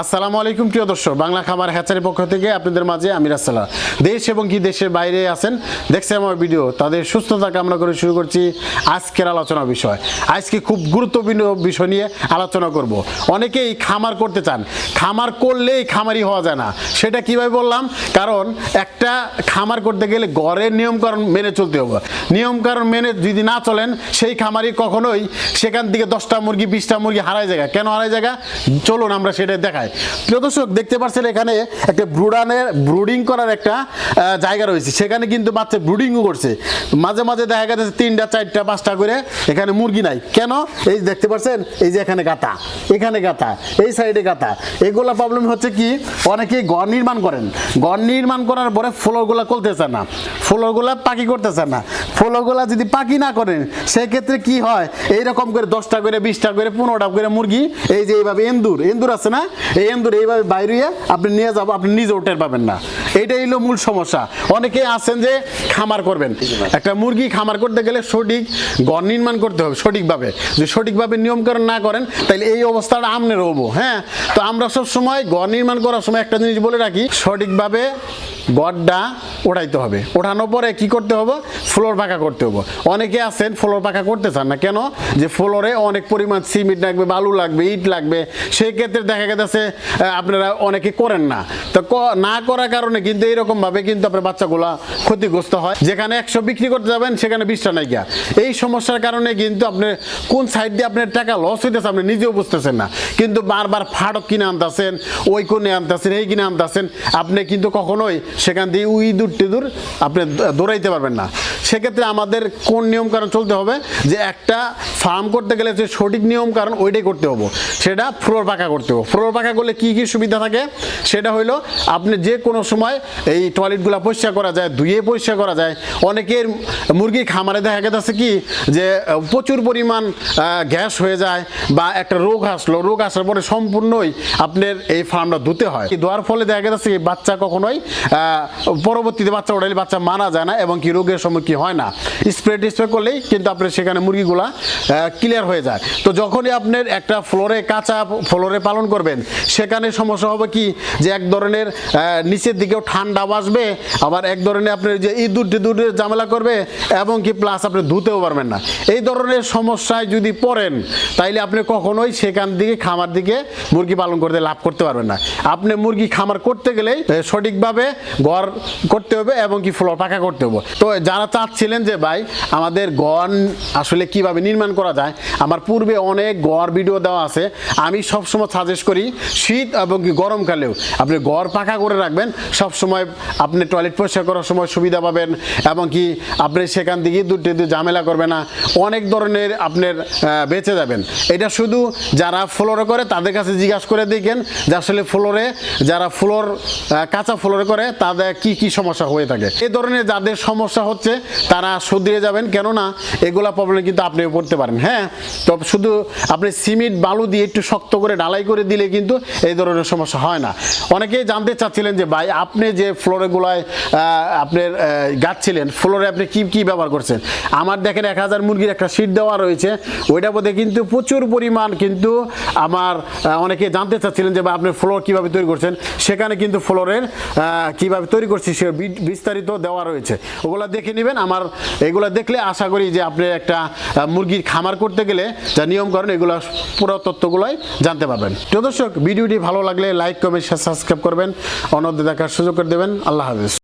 আসসালামু আলাইকুম, প্রিয় দর্শক। বাংলা খাবার হ্যাচারির পক্ষ থেকে আপনাদের মাঝে আমি রাসাল্লাহ দেশ এবং কি দেশের বাইরে আছেন, দেখছেন আমার ভিডিও, তাদের সুস্থতা কামনা করে শুরু করছি আজকের আলোচনা বিষয়। আজকে খুব গুরুত্বপূর্ণ বিষয় নিয়ে আলোচনা করব। অনেকেই খামার করতে চান। খামার করলেই খামারি হওয়া যায় না। সেটা কীভাবে বললাম? কারণ একটা খামার করতে গেলে ঘরের নিয়মকানুন মেনে চলতে হবে। নিয়মকানুন মেনে যদি না চলেন, সেই খামারি কখনোই সেখান থেকে দশটা মুরগি, বিশটা মুরগি হারায় জায়গা কেন হারায় জায়গা চলুন আমরা সেটা দেখাই প্রিয় দর্শক, দেখতে পাচ্ছেন এখানে একটা ব্রুডানের, ব্রুডিং করার একটা জায়গা রয়েছে। সেখানে কিন্তু বাচ্চা ব্রুডিংও করছে। মাঝে মাঝে দেখা গেছে তিনটা, চারটা, পাঁচটা করে এখানে মুরগি নাই। কেন? এই দেখতে পাচ্ছেন, এই যে এখানে গাতা এখানে গাতা এই সাইডে গাতা এগুলা প্রবলেম হচ্ছে কি? অনেকে ঘর নির্মাণ করেন। ঘর নির্মাণ করার পরে ফ্লোরগুলা করতেছে না। ফ্লোরগুলা পাকি করতেছে না। ফ্লোরগুলা যদি পাকি না করেন, সেক্ষেত্রে কি হয়? এইরকম করে দশটা করে, বিশটা করে, পনেরোটা করে মুরগি, এই যে এইভাবে এন্দুর এন্দুর আছে না? এই এন্দুর এইভাবে বাইরে আপনি নিয়ে যাব, আপনি নিজে টের পাবেন না। এইটাই হলো মূল সমস্যা। অনেকে আছেন যে খামার করবেন। একটা মুরগি খামার করতে গেলে সঠিক গড় নির্মাণ করতে হবে, সঠিকভাবে। যদি সঠিকভাবে নিয়মকরণ না করেন তাহলে এই অবস্থাটা আমনে রবো হ্যাঁ? তো আমরা সব সময় গড় নির্মাণ করার সময় একটা জিনিস বলে রাখি, সঠিকভাবে গড়টা ওঠাইতে হবে। ওঠানোর পরে কি করতে হবে? ফ্লোর পাকা করতে হবে। অনেকে আছেন, ফ্লোর পাকা করতে চান না। কেন? যে ফ্লোরে অনেক পরিমাণ সিমেন্ট লাগবে, বালু লাগবে, ইট লাগবে। সেই ক্ষেত্রে দেখা গেছে আপনারা অনেকে করেন না। তো না করার কারণে কিন্তু এইরকম ভাবে কিন্তু আপনার বাচ্চাগুলা ক্ষতিগ্রস্ত হয়। যেখানে একশো বিক্রি করতে যাবেন, সেখানে বিশটা নাই গিয়া। এই সমস্যার কারণে কিন্তু আপনি কোন সাইড দিয়ে আপনার টাকা লস হইতেছে আপনি নিজেও বুঝতেছেন না। কিন্তু বারবার ফাটক কিনে আনতেছেন, ওই কোনে আনতেছেন, এই কিনে আনতেছেন, আপনি কিন্তু কখনোই সেখান দিয়ে উই দূর টিদুর আপনি দৌড়াইতে পারবেন না। সেক্ষেত্রে আমাদের কোন নিয়ম কারণ চলতে হবে? যে একটা ফার্ম করতে গেলে যে সঠিক নিয়ম কারণ ওইটাই করতে হবে। সেটা ফ্লোর পাকা করতে হবে। ফ্লোর পাকা করলে কি কি সুবিধা থাকে? সেটা হইল আপনি যে কোনো সময় এই টয়লেটগুলো পরিষ্কার করা যায় ধুয়ে পরিষ্কার করা যায়। অনেকের মুরগির খামারে দেখা গেছে কি? যে প্রচুর পরিমাণ গ্যাস হয়ে যায় বা একটা রোগ আসলো। রোগ আসার পরে সম্পূর্ণই আপনার এই ফার্মটা ধুতে হয়। ধোয়ার ফলে দেখা গেছে বাচ্চা কখনোই আহ, পরবর্তীতে বাচ্চা ওঠাইলে বাচ্চা মারা যায় না এবং কি রোগের সম্মুখীন হয় না স্প্রে টিস্প্রে করলেই কিন্তু আপনার সেখানে মুরগিগুলা ক্লিয়ার হয়ে যায়। তো যখনই আপনার একটা ফ্লোরে কাঁচা ফ্লোরে পালন করবেন, সেখানে সমস্যা হবে কি যে এক ধরনের নিচের দিকেও ঠান্ডা আসবে, আবার এক ধরনের আপনার যে ইঁদুর টিদুরের ঝামেলা করবে, এবং কি প্লাস আপনি ধুতেও পারবেন না। এই ধরনের সমস্যায় যদি পড়েন, তাইলে আপনি কখনোই সেখান দিকে, খামার দিকে মুরগি পালন করতে লাভ করতে পারবেন না। আপনি মুরগি খামার করতে গেলেই সঠিকভাবে ঘর করতে হবে এবং কি ফ্লোর পাকা করতে হবে। তো যারা চাচ্ছিলেন যে, ভাই, আমাদের ঘর আসলে কীভাবে নির্মাণ করা যায়? আমার পূর্বে অনেক ঘর ভিডিও দেওয়া আছে। আমি সবসময় সাজেস্ট করি, শীত এবং কি গরমকালেও আপনি গড় পাকা করে রাখবেন। সব সময় আপনি টয়লেট পরিষ্কার করার সময় সুবিধা পাবেন এবং কি আপনি সেখান থেকে দুটো ঝামেলা করবে না। অনেক ধরনের আপনার বেঁচে যাবেন। এটা শুধু যারা ফ্লোরে করে তাদের কাছে জিজ্ঞাসা করে দেখেন যে, আসলে ফ্লোরে যারা ফ্লোর কাঁচা ফ্লোরে করে তাদের কি কি সমস্যা হয়ে থাকে। এই ধরনের যাদের সমস্যা হচ্ছে, তারা শুধরে যাবেন। কেননা, এগুলা প্রবলেম কিন্তু আপনিও পড়তে পারেন। হ্যাঁ? তো শুধু আপনি সিমেন্ট, বালু দিয়ে একটু শক্ত করে ঢালাই করে দিলে কিন্তু এই ধরনের সমস্যা হয় না। অনেকেই জানতে চাচ্ছিলেন যে, ভাই, আপনি যে ফ্লোরেগুলায় আপনার গাচ্ছিলেন ফ্লোরে আপনি কি কি ব্যবহার করছেন? আমার দেখেন এক হাজার মুরগির একটা সিট দেওয়া রয়েছে। ওইটার মধ্যে কিন্তু প্রচুর পরিমাণ কিন্তু আমার অনেকে জানতে চাচ্ছিলেন যে, ভাই, আপনি ফ্লোর কীভাবে তৈরি করছেন? সেখানে কিন্তু ফ্লোরের কীভাবে তৈরি করছি সে বিস্তারিত দেওয়া রয়েছে। ওগুলো দেখে নেবেন। আমার এগুলো দেখলে আশা করি যে আপনি একটা মুরগির খামার করতে গেলে যা নিয়ম করেন এগুলো পুরো তথ্যগুলোই জানতে পারবেন। তো দর্শক, ভিডিওটি ভালো লাগলে লাইক, কমেন্ট সাবস্ক্রাইব করবেন। অন্যদের দেখার সুযোগ করে দেবেন। আল্লাহ হাফিজ।